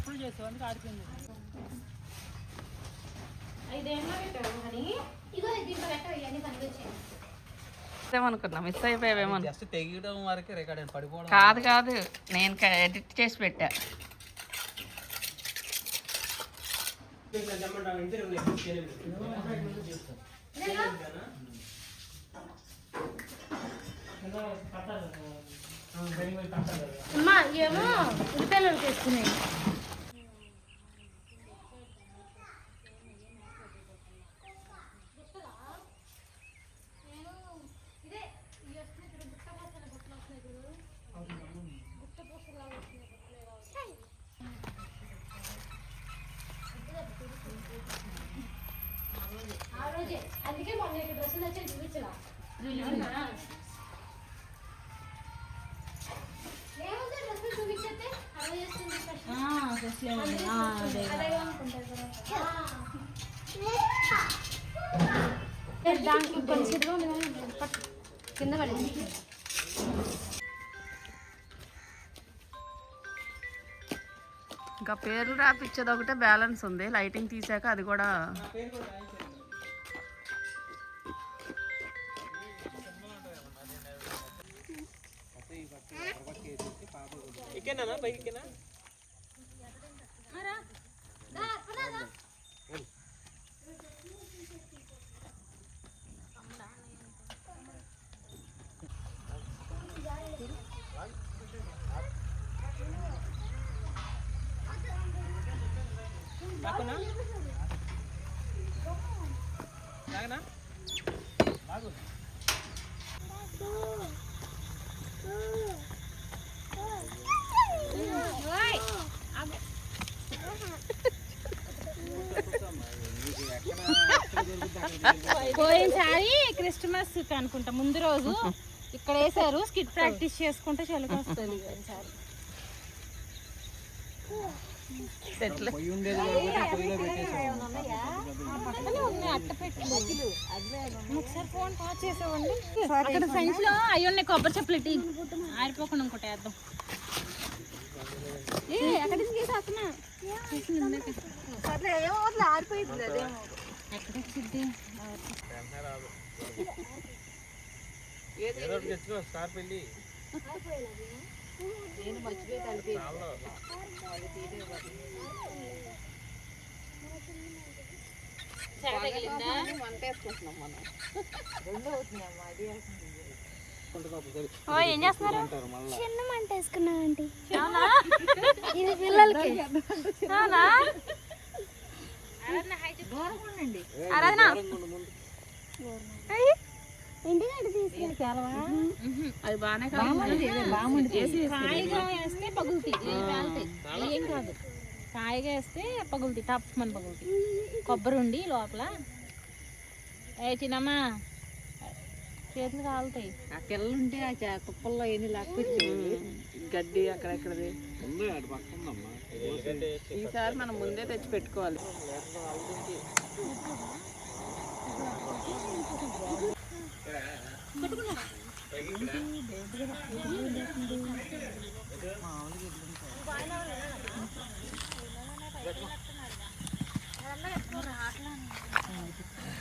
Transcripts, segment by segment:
ఎప్పుడు చేసావు అందుకే ఆడిపోయింది. మిస్ అయిపోయావేమో జస్ట్ తెగడం వరకే రికార్డ్ అయింది పడిపోవడం కాదు కాదు నేను ఎడిట్ చేసి పెట్టా. అమ్మా ఏమో ఉల్లిపాయలు చేసుకున్నాయి. దానికి కొంచెం కింద పడింది ఇంకా పేర్లు రాపిచ్చేది ఒకటే బ్యాలెన్స్ ఉంది. లైటింగ్ తీసాక అది కూడా ఎక్కేనా బైక్ ఎక్కేనా నాకునా నాగనా బాగు పోయినసారి క్రిస్టమస్ అనుకుంటా ముందు రోజు ఇక్కడ వేసారు స్కిట్ ప్రాక్టీస్ చేసుకుంటే చలికి వస్తుంది ఈసారి అక్కడ లో అవి ఉన్నాయి కొబ్బరి చెప్పులు ఇటు ఆరిపోకుండా ఇంకోటి వేద్దాం. ఏ వచ్చింది ఏదో ఏం చేస్తున్నారు చిన్న మంట వేసుకున్నా ఆంటీ ఇది పిల్లలకి. అవునా? ఆరాధన అది బాగానే కాదు కాయగా పగులుతాయి. ఏం కాదు. కాయగా వేస్తే పగులుతాయి. టప్ మన పగులుతాయి. కొబ్బరి ఉండి లోపల. ఏ చిన్నమ్మా చేతులు కాలుతాయి. ఆ పిల్లలుంటే ఆ చే- కుప్పల్లో ఎన్ని లాక్కొచ్చి గడ్డి అక్కడెక్కడది? ఈసారి మనం ముందే తెచ్చి పెట్టుకోవాలి.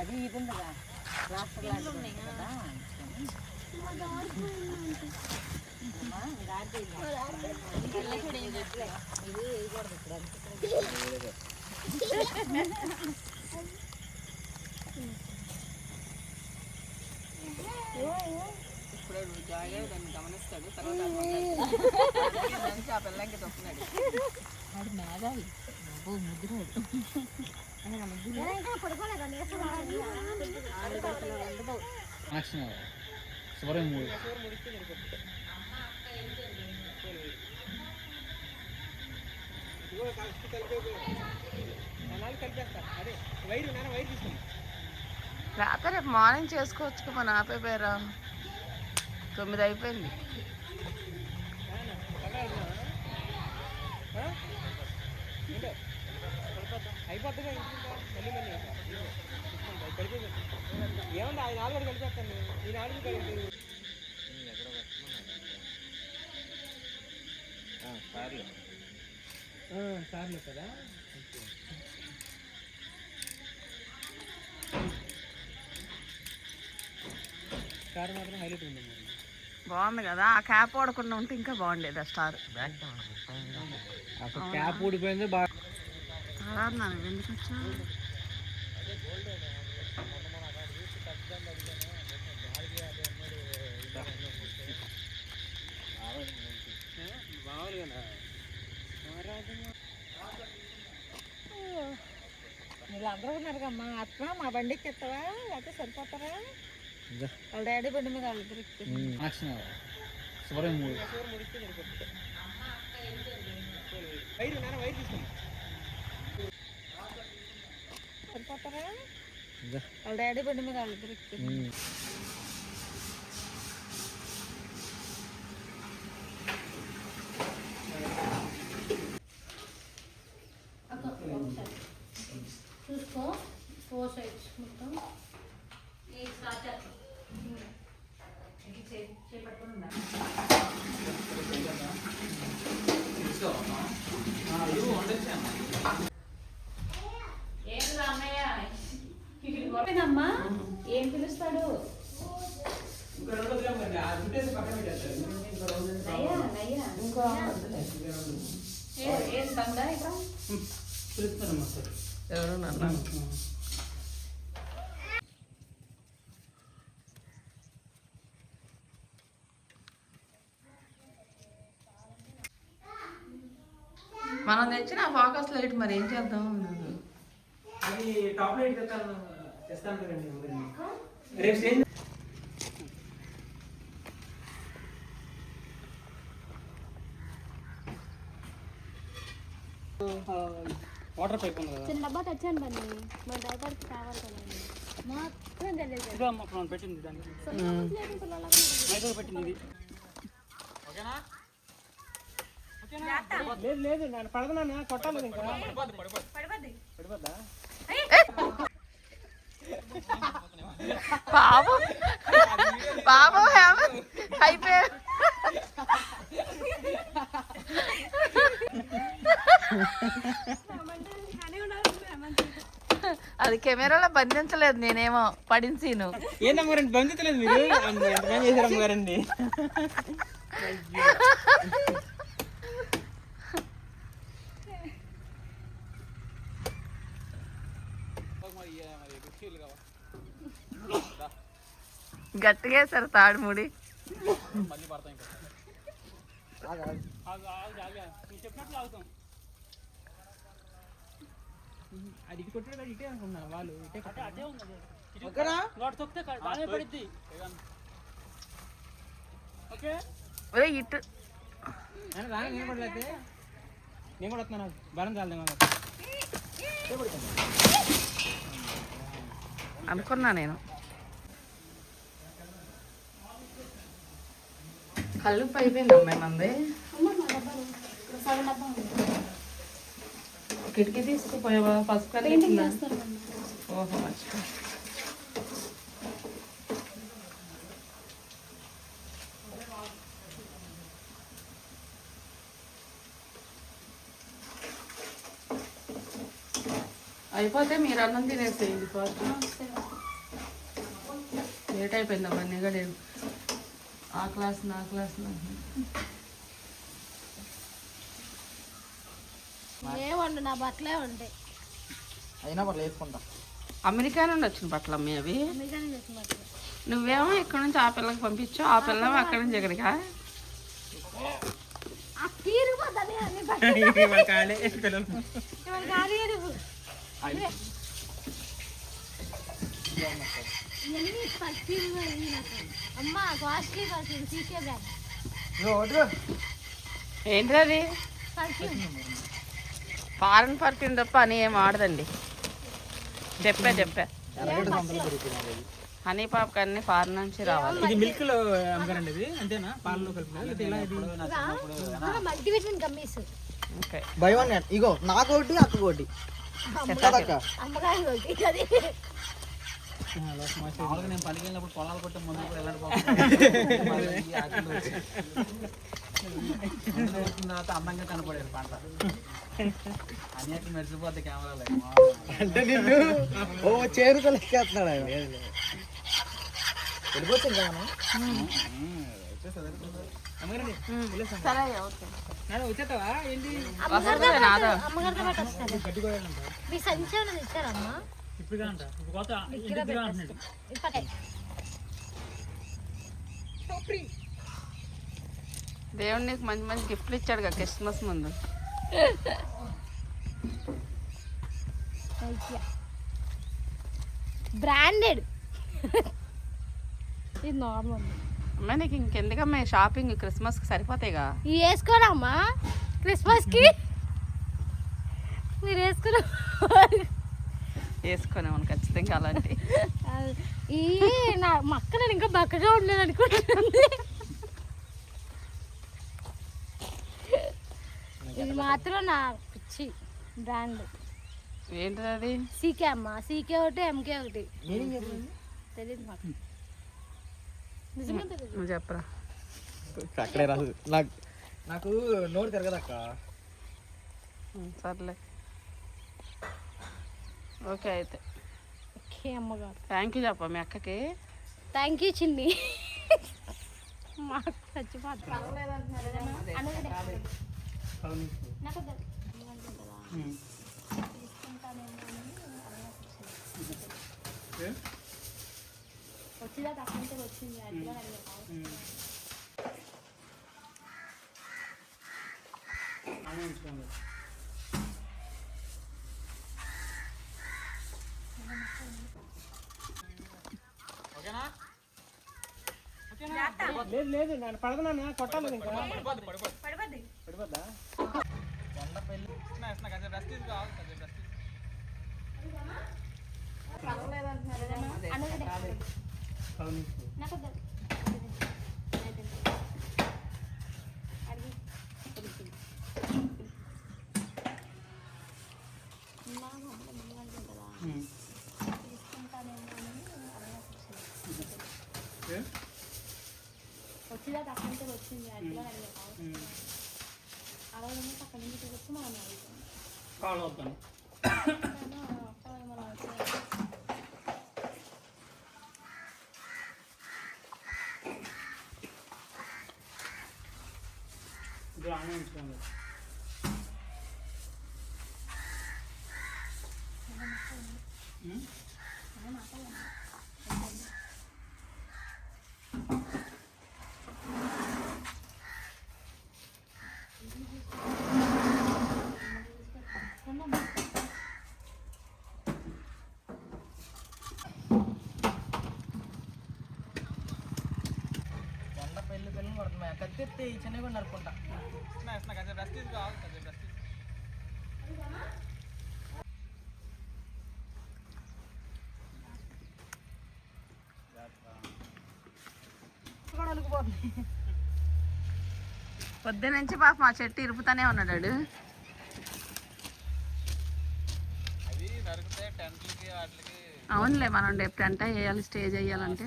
అది ఇది ఉంది కదా కదా. ఇప్పుడు వాడు దాన్ని గమనిస్తాడు తర్వాత ఆ పిల్లకి చెప్తున్నాడు ఆ పిల్లకి బాబు యాక్షన్ శుభ్రం మూడు. రాత్రి రేపు మార్నింగ్ చేసుకోవచ్చు మన ఆపే పేరా తొమ్మిది అయిపోయింది. అయిపోద్దిగా మళ్ళీ మళ్ళీ ఏముంది ఆయన నాలుగు కలిపేస్తాను ఈ నాలుగు కలిపి సార్లు. కదా? కార్ మాత్రం హైలైట్ ఉంది. బాగుంది కదా. ఆ క్యాప్ వాడకుండా ఉంటే ఇంకా బాగుండేది ఆ స్టార్. క్యాప్ ఊడిపోయింది బాగా ఎందుకు వచ్చావు? వీళ్ళందరూ ఉన్నారు కమ్మా. అత్మ మా బండికి ఎత్తవా లేకపోతే సరిపోతారా? వాళ్ళ డాడీ బండి మీద వాళ్ళిద్దరు సరిపోతారా? వాళ్ళ డాడీ బండి మీద వాళ్ళిద్దరు చూసుకో ఫోర్ సైడ్స్ మొత్తం అమ్మా ఏం పిలుస్తాడు ఇంకా రెండు వదిలేం మరి ఆ జుట్టేసి పక్కన పెట్టేస్తారు నయ్యా నయ్యా ఇంకో ఏం తమ్ముడా ఇక్కడ పిలుస్తారమ్మా సార్ ఎవరు నన్ను మనం తెచ్చిన ఫోకస్ లైట్ మరి ఏం చేద్దాం అది టాప్ లైట్ తెస్తాను తెస్తాను కదండి మరి. రేపు స్టేజ్ వాటర్ పైప్ ఉంది కదా. చిన్న డబ్బా తెచ్చాను బండి మా డ్రైవర్కి కావాలి కదండి. మొత్తం తెలియదు. పెట్టింది దానికి మైసూర్ పెట్టింది ఇది ఓకేనా లేదు లేదు నేను పడదనా కొట్టాలి ఇంకా. పడిపోద్దా పాపం. పాపం హేమ అయిపోయా అది కెమెరాలో బంధించలేదు నేనేమో పడిన సీను. ఏందమ్మారండి బంధించలేదు మీరు? ఎంత అమ్మగారండి గట్టిగా వేసారు తాడు ముడి. అది కొట్టాడు ఇటే. అనుకున్నా వాళ్ళు ఇటే అదే. ఇటు నేను కూడా వస్తున్నాను బలం చాలదే అనుకున్నా నేను. కళ్ళు అయిపోయింది అమ్మాయి మంది. కిటికీ తీసుకుపోయావా? పసుపు బండి. ఓహో. అయిపోతే మీరు అన్నం తినేసేయండి ఫస్ట్ లేట్ అయిపోయింది అవన్నీ కూడా ఆ క్లాస్ నా క్లాస్ నా. ఏ వండు నా బట్టలే ఉంటాయి అయినా వాళ్ళు వేసుకుంటా. అమెరికా నుండి వచ్చిన బట్టలు అమ్మాయి అవి? బట్టలు. నువ్వేమో ఇక్కడ నుంచి ఆ పిల్లకి పంపించావు ఆ పిల్లేమో అక్కడి నుంచి ఇక్కడికా? బట్టలు. పిల్లలు. ఇవాళ కాదు ఇవన్నీ పర్ఫ్యూమ్ అమ్మ కాస్ట్లీ పర్ఫ్యూమ్ సీకే బ్రాండ్ ఏంటి అది పర్ఫ్యూమ్ ఫారెన్ పర్ఫ్యూమ్ తప్ప అని ఏం ఆడదండి. చెప్పా చెప్పా. హనీ పాప్కి అన్ని ఫారెన్ నుంచి రావాలి. ఇది మిల్క్లో అమ్మగారండి ఇది అంతేనా? పాలలో ఓకే. బై వన్ ఇగో నాకోటి అక్కకోటి. అమ్మగారి మామూలుగా నేను పనికి వెళ్ళినప్పుడు పొలాలు కొట్టే ముందు కూడా ఎలాంటి వచ్చిన తర్వాత అందంగా కనపడేది పంట. అన్నిటి మెరిసిపోద్ది కెమెరాలో అంటే నిన్ను ఓ చేరుతో లెక్కేస్తున్నాడు ఆయన. వెళ్ళిపోతుంది కదా మనం సరే ఓకే. నాన్న వచ్చేస్తావా? ఏంటి? అమ్మగారితో మీ సంచి ఏమైనా దేవుడు నీకు మంచి మంచి గిఫ్ట్లు ఇచ్చాడు కదా క్రిస్మస్ ముందు. బ్రాండెడ్ ఇది నార్మల్ అమ్మాయి నీకు ఇంకెందుకమ్మా షాపింగ్ క్రిస్మస్కి సరిపోతాయిగా? ఇవి వేసుకోనమ్మా క్రిస్మస్కి? మీరు వేసుకున్న వేసుకునేవాను ఖచ్చితంగా అలాంటి. ఈ నా మా అక్క నేను ఇంకా బక్కగా ఉండలేదు అనుకుంటుంది. ఇది మాత్రం నా పిచ్చి బ్రాండ్. ఏంటిది అది? సీకే అమ్మ. సీకే ఒకటి ఎంకే ఒకటి. తెలియదు మాకు. నిజంగా తెలియదు నువ్వు చెప్పరా? అక్కడే రాదు. నాకు నాకు నోరు తిరగదక్క సర్లే. ఓకే అయితే. ఓకే అమ్మగారు. థ్యాంక్ యూ చెప్ప మీ అక్కకి. థ్యాంక్ యూ చిన్ని. మాకు చచ్చిపోతా నాకు వద్దు. వచ్చిందా తక్కువ వచ్చింది అట్లా ఓకేనా లేదు లేదు నేను పడదు నాన్న కొట్టాలి ఇంకా. పడిపోద్దా కొండ పెళ్ళి రెస్ట్ రెస్ట్ నాకు 看了本 కత్తి చిన్నగా నరుకుంటా తీసుకో పొద్దు నుంచి పాప మా చెట్టు ఇరుపుతానే ఉన్నాడు అవునులే మనం రేపు టెంట్ వేయాలి స్టేజ్ వేయాలంటే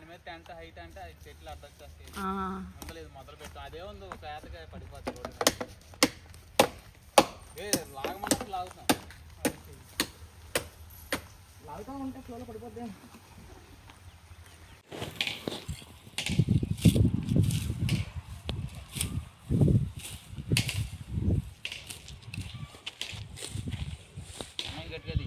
దాని మీద టెంట్ హైట్ అంటే అది చెట్లు అడ్డొచ్చేస్తాయి ఆ, ఉండలేదు మొదలు పెట్టాం అదే ఉంది ఒక పేదగా పడిపోతుంది రోడ్డు. ఏ లాగమన్నట్టు లాగుతాం. లాగుతా ఉంటే ఫ్లోలో పడిపోద్ది అమ్మాయి గట్టిగది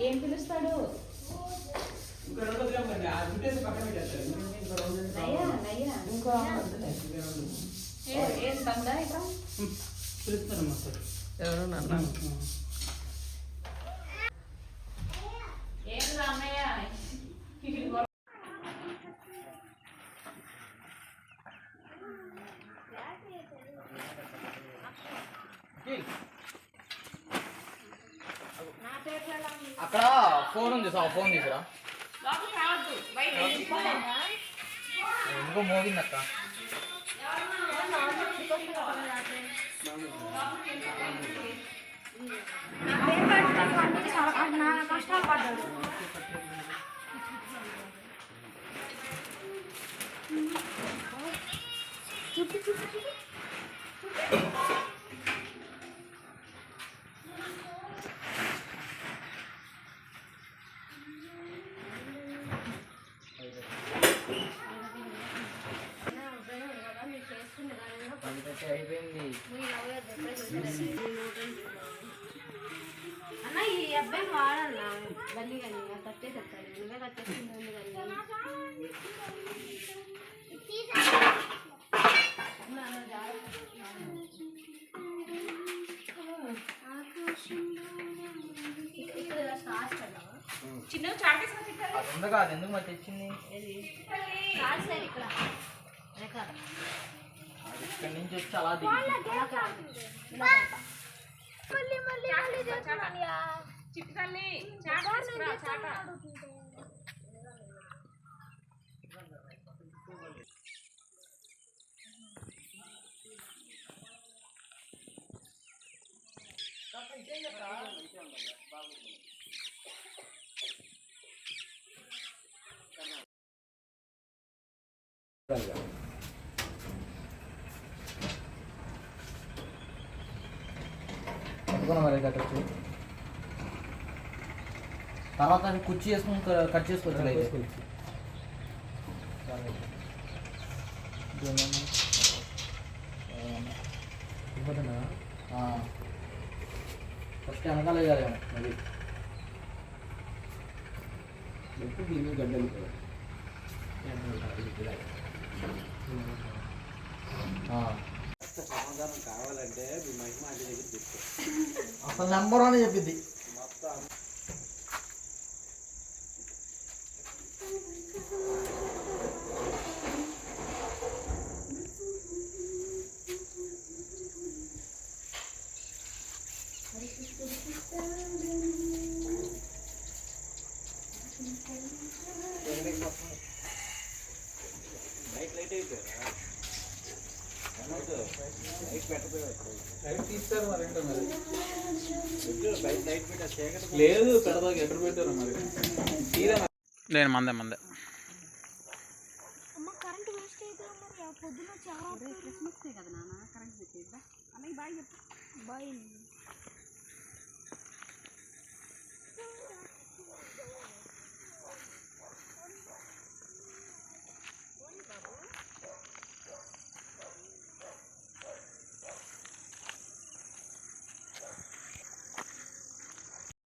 ఏం పిలుస్తాడు ఇంకా రెండు వదిలేం కండి ఆ జుట్టేసి పక్కన పెట్టేస్తారు ఇంకా రెండు నయ్యా నయ్యా ఇంకా వద్దులే, ఇంకా రెండు. ఏం తందా ఇక్కడ పిలుస్తారమ్మా సార్ ఎవరు నన్ను ఏం రామయ్య అక్కడ ఫోన్ ఉంది సార్ ఫోన్ తీసురా. ఎందుకో మోగింది అక్క కష్టాలు పడ్డాడు అయిపోయింది చిన్న తిట్టాలి అది ఉంది కాదు. ఎందుకు మరి తెచ్చింది? ఇక్కడ. అది ఇక్కడి నుంచి వచ్చి అలా దిగి చిట్టు తల్లి చాట తీసుకురా చాట. మరి కట్టచ్చు తర్వాత అవి కుర్చీ వేసుకుని క- కట్ చేసుకోవచ్చు అయితే. అసలు నెంబర్ అని చెప్పింది లేదు పెడదాక ఎక్కడ పెట్టారు మరి? నేను మందే మందే. అమ్మ కరెంట్ వేస్ట్ అయితే మరి పొద్దున్న చాలా క్రిస్మస్ కదా నాన్న కరెంట్ బాయ్ బాయ్.